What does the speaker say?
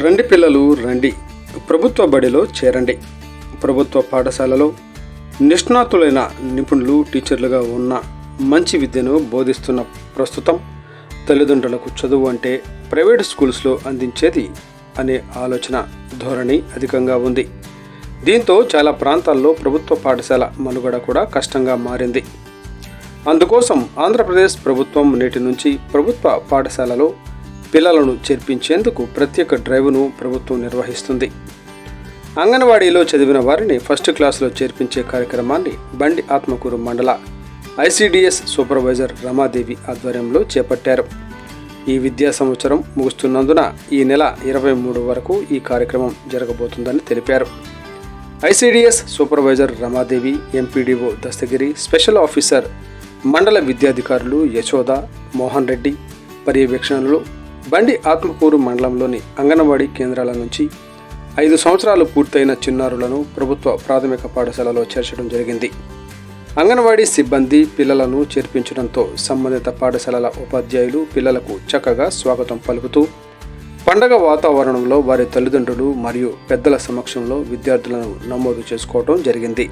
రండి పిల్లలు రండి. ప్రభుత్వ బడిలో చేరండి. ప్రభుత్వ పాఠశాలలో నిష్ణాతులైన నిపుణులు టీచర్లుగా ఉన్న మంచి విద్యను బోధిస్తున్న ప్రస్తుతం తల్లిదండ్రులకు చదువు అంటే ప్రైవేట్ స్కూల్స్లో అందించేది అనే ఆలోచన ధోరణి అధికంగా ఉంది. దీంతో చాలా ప్రాంతాల్లో ప్రభుత్వ పాఠశాల మనుగడ కూడా కష్టంగా మారింది. అందుకోసం ఆంధ్రప్రదేశ్ ప్రభుత్వం నేటి నుంచి ప్రభుత్వ పాఠశాలలో పిల్లలను చేర్పించేందుకు ప్రత్యేక డ్రైవ్ను ప్రభుత్వం నిర్వహిస్తుంది. అంగన్వాడీలో చదివిన వారిని ఫస్ట్ క్లాస్లో చేర్పించే కార్యక్రమాన్ని బండి ఆత్మకూరు మండల ఐసిడిఎస్ సూపర్వైజర్ రమాదేవి ఆధ్వర్యంలో చేపట్టారు. ఈ విద్యా సంవత్సరం ముగుస్తున్నందున ఈ నెల ఇరవై మూడు వరకు ఈ కార్యక్రమం జరగబోతుందని తెలిపారు. ICDS supervisor Ramadevi MPDO Dastagiri special officer మండల విద్యాధికారులు యశోద మోహన్ రెడ్డి పర్యవేక్షణలో బండి ఆత్మకూరు మండలంలోని అంగన్వాడీ కేంద్రాల నుంచి ఐదు సంవత్సరాలు పూర్తయిన చిన్నారులను ప్రభుత్వ ప్రాథమిక పాఠశాలలో చేర్చడం జరిగింది. అంగన్వాడీ సిబ్బంది పిల్లలను చేర్పించడంతో సంబంధిత పాఠశాలల ఉపాధ్యాయులు పిల్లలకు చక్కగా స్వాగతం పలుకుతూ పండగ వాతావరణంలో వారి తల్లిదండ్రులు మరియు పెద్దల సమక్షంలో విద్యార్థులను నమోదు చేసుకోవడం జరిగింది.